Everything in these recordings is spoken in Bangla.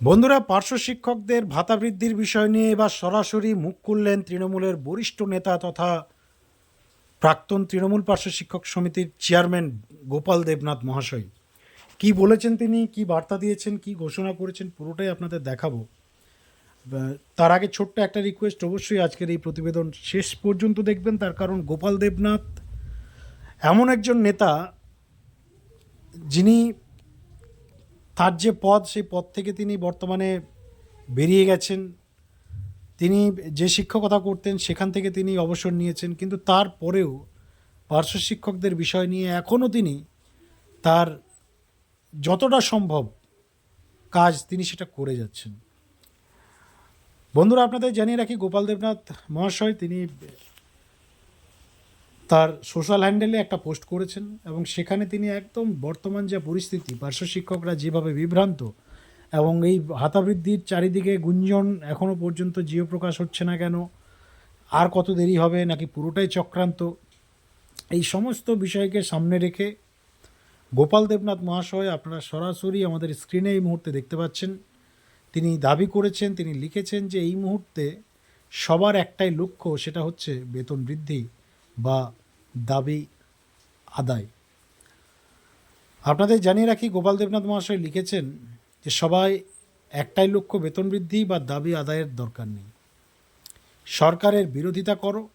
বন্ধুরা, পার্শ্ব শিক্ষকদের ভাতা বৃদ্ধির বিষয় নিয়ে এবার সরাসরি মুখ খুললেন তৃণমূলের বরিষ্ঠ নেতা তথা প্রাক্তন তৃণমূল পার্শ্ব শিক্ষক সমিতির চেয়ারম্যান গোপাল দেবনাথ মহাশয়। কি বলেছেন তিনি? কি বার্তা দিয়েছেন? কি ঘোষণা করেছেন? পুরোটাই আপনাদের দেখাবো। তার আগে ছোট্ট একটা রিকোয়েস্ট অবশ্যই আজকের এই প্রতিবেদন শেষ পর্যন্ত দেখবেন। তার কারণ গোপাল দেবনাথ এমন একজন নেতা যিনি তার যে পদ, সেই পদ থেকে তিনি বর্তমানে বেরিয়ে গেছেন। তিনি যে শিক্ষকতা করতেন, সেখান থেকে তিনি অবসর নিয়েছেন। কিন্তু তারপরেও পার্শ্ব শিক্ষকদের বিষয় নিয়ে এখনও তিনি তার যতটা সম্ভব কাজ তিনি সেটা করে যাচ্ছেন। বন্ধুরা, আপনাদের জানিয়ে রাখি, গোপাল দেবনাথ মহাশয়, তিনি তার সোশ্যাল হ্যান্ডেলে একটা পোস্ট করেছেন এবং সেখানে তিনি একদম বর্তমান যে পরিস্থিতি, পার্শ্ব শিক্ষকরা যেভাবে বিভ্রান্ত এবং এই ভাতা বৃদ্ধির চারিদিকে গুঞ্জন এখনও পর্যন্ত জিও প্রকাশ হচ্ছে না কেন, আর কত দেরি হবে, নাকি পুরোটাই চক্রান্ত, এই সমস্ত বিষয়কে সামনে রেখে গোপাল দেবনাথ মহাশয় আপনারা সরাসরি আমাদের স্ক্রিনে এই মুহূর্তে দেখতে পাচ্ছেন। তিনি দাবি করেছেন, তিনি লিখেছেন যে এই মুহূর্তে সবার একটাই লক্ষ্য, সেটা হচ্ছে বেতন বৃদ্ধি। বা দাবি আদায়। আপনাদের জানিয়ে রাখি, গোপাল দেবনাথ মহাশয় লিখেছেন যে সবাই একটাই লক্ষ্য, বেতন বৃদ্ধি বা দাবি আদায়ের দরকার নেই। সরকারের বিরোধিতা করো,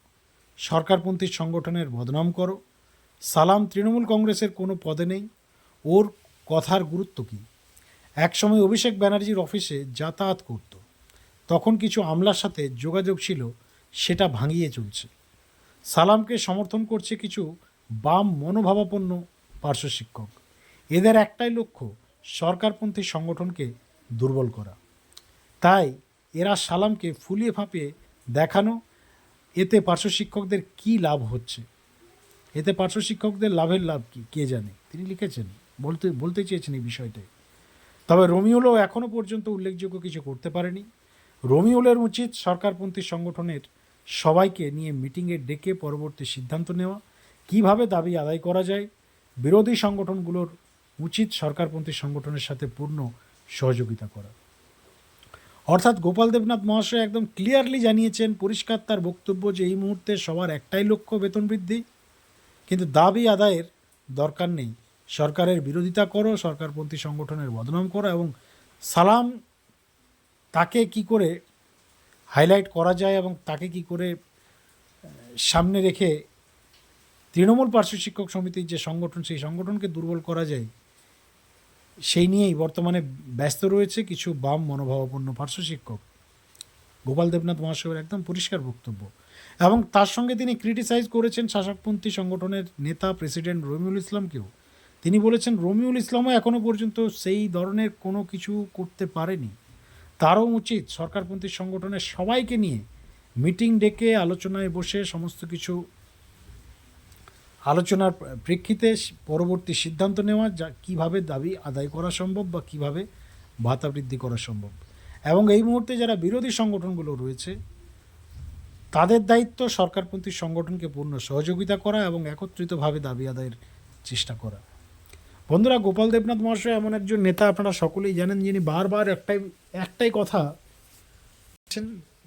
সরকারপন্থী সংগঠনের বদনাম করো, সালাম তৃণমূল কংগ্রেসের কোনো পদে নেই, ওর কথার গুরুত্ব কী? একসময় অভিষেক ব্যানার্জির অফিসে যাতায়াত করত, তখন কিছু আমলার সাথে যোগাযোগ ছিল, সেটা ভাঙিয়ে চলছে। সালামকে সমর্থন করছে কিছু বাম মনোভাবাপন্ন পার্শ্ব শিক্ষক। এদের একটাই লক্ষ্য, সরকারপন্থী সংগঠনকে দুর্বল করা। তাই এরা সালামকে ফুলিয়ে ফাঁপিয়ে দেখানো, এতে পার্শ্ব শিক্ষকদের কী লাভ হচ্ছে? এতে পার্শ্ব শিক্ষকদের লাভের লাভ কী? কে জানে? তিনি লিখেছেন, বলতে বলতে চেয়েছেন এই বিষয়টাই। তবে রমিউলও এখনও পর্যন্ত উল্লেখযোগ্য কিছু করতে পারেনি। রমিউলের উচিত সরকারপন্থী সংগঠনের সবাইকে নিয়ে মিটিংয়ে ডেকে পরবর্তী সিদ্ধান্ত নেওয়া, কীভাবে দাবি আদায় করা যায়, বিরোধী সংগঠনগুলোর উচিত সরকারপন্থী সংগঠনের সাথে পূর্ণ সহযোগিতা করা। অর্থাৎ গোপাল দেবনাথ মহাশয় একদম ক্লিয়ারলি জানিয়েছেন, পরিষ্কার তার বক্তব্য যে এই মুহূর্তে সবার একটাই লক্ষ্য বেতন বৃদ্ধি। কিন্তু দাবি আদায়ের দরকার নেই। সরকারের বিরোধিতা করো, সরকারপন্থী সংগঠনের বদনাম করো এবং সালাম তাকে কি করে হাইলাইট করা যায় এবং তাকে কি করে সামনে রেখে তৃণমূল পার্শ্ব শিক্ষক সমিতির যে সংগঠন, সেই সংগঠনকে দুর্বল করা যায়, সেই নিয়েই বর্তমানে ব্যস্ত রয়েছে কিছু বাম মনোভাবাপন্ন পার্শ্ব শিক্ষক। গোপাল দেবনাথ মহাশয়ের একদম পরিষ্কার বক্তব্য। এবং তার সঙ্গে তিনি ক্রিটিসাইজ করেছেন শাসকপন্থী সংগঠনের নেতা প্রেসিডেন্ট রমিউল ইসলামকেও। তিনি বলেছেন, রমিউল ইসলামও এখনও পর্যন্ত সেই ধরনের কোনো কিছু করতে পারেনি। তারও উচিত সরকারপন্থী সংগঠনের সবাইকে নিয়ে মিটিং ডেকে আলোচনায় বসে সমস্ত কিছু আলোচনার প্রেক্ষিতে পরবর্তী সিদ্ধান্ত নেওয়া যা কীভাবে দাবি আদায় করা সম্ভব বা কীভাবে ভাতা বৃদ্ধি করা সম্ভব। এবং এই মুহূর্তে যারা বিরোধী সংগঠনগুলো রয়েছে, তাদের দায়িত্ব সরকারপন্থী সংগঠনকে পূর্ণ সহযোগিতা করা এবং একত্রিতভাবে দাবি আদায়ের চেষ্টা করা। বন্ধুরা, গোপাল দেবনাথ মহাশয় এমন একজন নেতা, আপনারা সকলেই জানেন যিনি বারবার একটাই একটাই কথা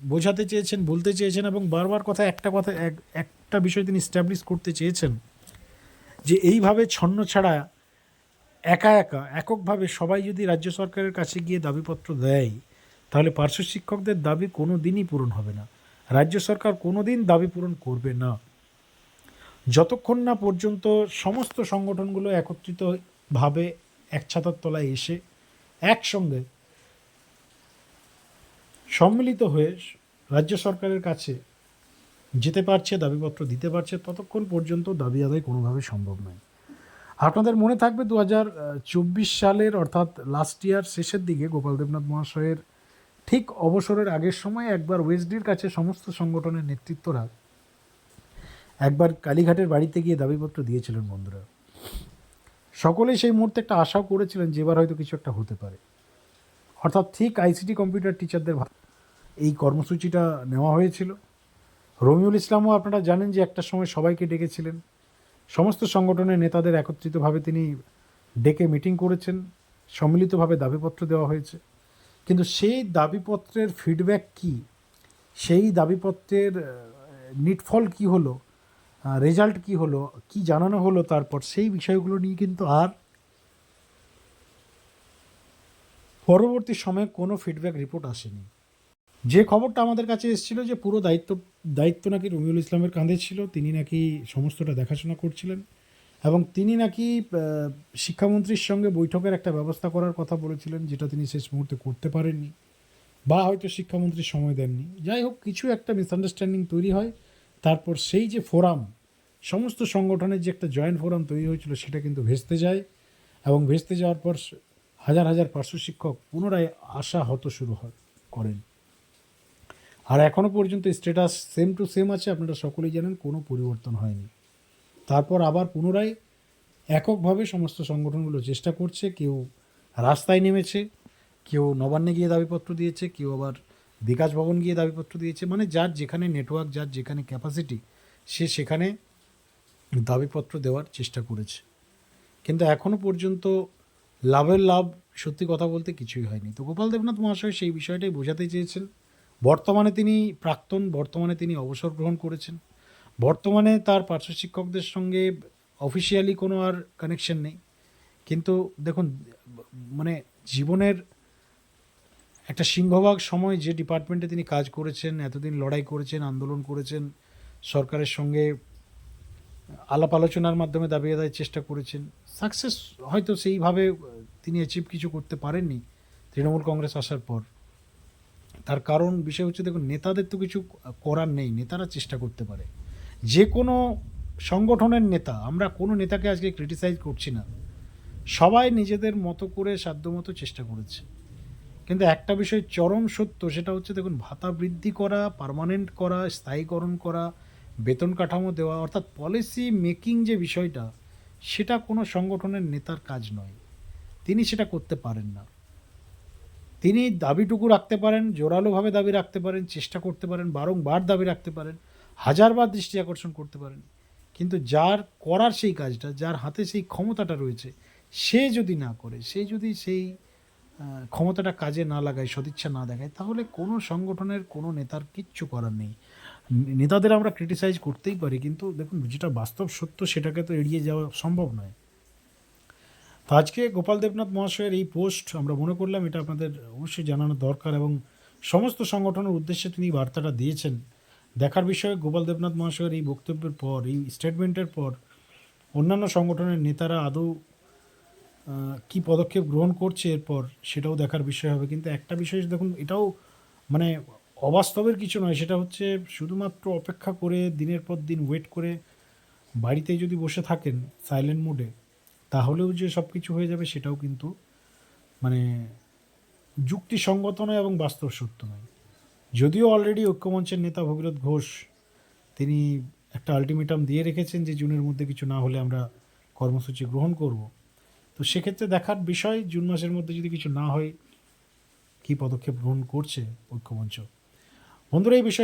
বোঝাতে চেয়েছেন, বলতে চেয়েছেন এবং বারবার কথা, একটা কথা, এক, একটা বিষয় তিনি স্ট্যাবলিশ করতে চেয়েছেন যে এইভাবে ছন্ন ছাড়া একা একা, এককভাবে সবাই যদি রাজ্য সরকারের কাছে গিয়ে দাবিপত্র দেয়, তাহলে পার্শ্ব শিক্ষকদের দাবি কোনো দিনই পূরণ হবে না। রাজ্য সরকার কোনো দিন দাবি পূরণ করবে না। যতক্ষণ না পর্যন্ত সমস্ত সংগঠনগুলো একত্রিতভাবে এক ছাতার তলায় এসে একসঙ্গে সম্মিলিত হয়ে রাজ্য সরকারের কাছে যেতে পারছে, দাবিপত্র দিতে পারছে, ততক্ষণ পর্যন্ত দাবি আদায় কোনোভাবে সম্ভব নয়। আপনাদের মনে থাকবে দু হাজার চব্বিশ সালের অর্থাৎ লাস্ট ইয়ার শেষের দিকে গোপাল দেবনাথ মহাশয়ের ঠিক অবসরের আগের সময় একবার ওয়েসডির কাছে সমস্ত সংগঠনের নেতৃত্বরা একবার কালীঘাটের বাড়িতে গিয়ে দাবিপত্র দিয়েছিলেন বন্ধুরা। সকলেই সেই মুহূর্তে একটা আশাও করেছিলেন যে এবার হয়তো কিছু একটা হতে পারে। অর্থাৎ ঠিক আইসিটি কম্পিউটার টিচারদের এই কর্মসূচিটা নেওয়া হয়েছিল। রমিউল ইসলামও আপনারা জানেন যে একটা সময় সবাইকে ডেকেছিলেন। সমস্ত সংগঠনের নেতাদের একত্রিতভাবে তিনি ডেকে মিটিং করেছেন। সম্মিলিতভাবে দাবিপত্র দেওয়া হয়েছে। কিন্তু সেই দাবিপত্রের ফিডব্যাক কি? সেই দাবিপত্রের নিটফল কি হলো? রেজাল্ট কি হলো, কি জানানো হলো তারপর সেই বিষয়গুলো নিয়ে কিন্তু আর পরবর্তী সময়ে কোনো ফিডব্যাক রিপোর্ট আসেনি। যে খবরটা আমাদের কাছে এসেছিল যে পুরো দায়িত্ব দায়িত্ব নাকি রমিউল ইসলামের কাঁধে ছিল, তিনি নাকি সমস্তটা দেখাশোনা করছিলেন এবং তিনি নাকি শিক্ষামন্ত্রীর সঙ্গে বৈঠকের একটা ব্যবস্থা করার কথা বলেছিলেন, যেটা তিনি শেষ মুহূর্তে করতে পারেননি বা হয়তো শিক্ষামন্ত্রী সময় দেননি। যাই হোক, কিছু একটা মিসআন্ডারস্ট্যান্ডিং তৈরি হয়। তারপর সেই যে ফোরাম, সমস্ত সংগঠনের যে একটা জয়েন্ট ফোরাম তৈরি হয়েছিল সেটা কিন্তু ভেস্তে যায় এবং ভেস্তে যাওয়ার পর হাজার হাজার পার্শ্ব শিক্ষক পুনরায় আশা হত শুরু করেন। আর এখনও পর্যন্ত স্ট্যাটাস সেম টু সেম আছে, আপনারা সকলেই জানেন, কোনো পরিবর্তন হয়নি। তারপর আবার পুনরায় এককভাবে সমস্ত সংগঠনগুলো চেষ্টা করছে, কেউ রাস্তায় নেমেছে, কেউ নবান্নে গিয়ে দাবিপত্র দিয়েছে, কেউ আবার বিকাশ ভবন গিয়ে দাবিপত্র দিয়েছে মানে যার যেখানে নেটওয়ার্ক যার যেখানে ক্যাপাসিটি সে সেখানে দাবিপত্র দেওয়ার চেষ্টা করেছে। কিন্তু এখনও পর্যন্ত লাভের লাভ সত্যি কথা বলতে কিছুই হয়নি। তো গোপাল দেবনাথ মহাশয় সেই বিষয়টাই বোঝাতে চেয়েছেন। বর্তমানে তিনি প্রাক্তন, বর্তমানে তিনি অবসর গ্রহণ করেছেন। বর্তমানে তার পার্শ্ব শিক্ষকদের সঙ্গে অফিসিয়ালি কোনো আর কানেকশন নেই। কিন্তু দেখুন মানে জীবনের একটা সিংহভাগ সময় যে ডিপার্টমেন্টে তিনি কাজ করেছেন, এতদিন লড়াই করেছেন, আন্দোলন করেছেন, সরকারের সঙ্গে আলাপ আলোচনার মাধ্যমে দাবি আদায়ের চেষ্টা করেছেন। সাকসেস হয়তো সেইভাবে তিনি অ্যাচিভ কিছু করতে পারেননি তৃণমূল কংগ্রেস আসার পর। তার কারণ, বিষয় হচ্ছে দেখুন, নেতাদের তো কিছু করার নেই, নেতারা চেষ্টা করতে পারে। যে কোনো সংগঠনের নেতা, আমরা কোনো নেতাকে আজকে ক্রিটিসাইজ করছি না। সবাই নিজেদের মতো করে, সাধ্যমতো চেষ্টা করেছে। কিন্তু একটা বিষয় চরম সত্য, সেটা হচ্ছে দেখুন, ভাতা বৃদ্ধি করা পার্মানেন্ট করা, স্থায়ীকরণ করা, বেতন কাঠামো দেওয়া, অর্থাৎ পলিসি মেকিং যে বিষয়টা, সেটা কোনো সংগঠনের নেতার কাজ নয়। তিনি সেটা করতে পারেন না। তিনি দাবিটুকু রাখতে পারেন, জোরালোভাবে দাবি রাখতে পারেন, চেষ্টা করতে পারেন, বারংবার দাবি রাখতে পারেন, হাজারবার দৃষ্টি আকর্ষণ করতে পারেন। কিন্তু যার করার সেই কাজটা, যার হাতে সেই ক্ষমতাটা রয়েছে, সে যদি না করে, সে যদি সেই ক্ষমতাটা কাজে না লাগায়, সদিচ্ছা না দেখায়, তাহলে কোনো সংগঠনের, কোনো নেতার কিচ্ছু করার নেই। নেতাদের আমরা ক্রিটিসাইজ করতেই পারি, কিন্তু দেখুন, যেটা বাস্তব সত্য, সেটাকে তো এড়িয়ে যাওয়া সম্ভব নয়। তো আজকে গোপাল দেবনাথ মহাশয়ের এই পোস্ট, আমরা মনে করলাম এটা আপনাদের অবশ্যই জানানো দরকার এবং সমস্ত সংগঠনের উদ্দেশ্যে তিনি বার্তাটা দিয়েছেন। দেখার বিষয়ে গোপাল দেবনাথ মহাশয়ের এই বক্তব্যের পর, এই স্টেটমেন্টের পর অন্যান্য সংগঠনের নেতারা আদৌ কি পদক্ষেপ গ্রহণ করছে এরপর সেটাও দেখার বিষয় হবে। কিন্তু একটা বিষয় দেখুন, এটাও মানে অবাস্তবের কিছু নয়, সেটা হচ্ছে শুধুমাত্র অপেক্ষা করে দিনের পর দিন ওয়েট করে বাড়িতে যদি বসে থাকেন সাইলেন্ট মোডে তাহলেও যে সব কিছু হয়ে যাবে সেটাও কিন্তু মানে যুক্তিসঙ্গত নয় এবং বাস্তব সত্য নয়। যদিও অলরেডি ঐক্যমঞ্চের নেতা ভগীরথ ঘোষ, তিনি একটা আলটিমেটাম দিয়ে রেখেছেন যে জুনের মধ্যে কিছু না হলে আমরা কর্মসূচি গ্রহণ করব। তো সেক্ষেত্রে দেখার বিষয়, জুন মাসের মধ্যে যদি কিছু না হয়, কি পদক্ষেপ গ্রহণ করছে ঐক্যমঞ্চ? বন্ধুরা, এই বিষয়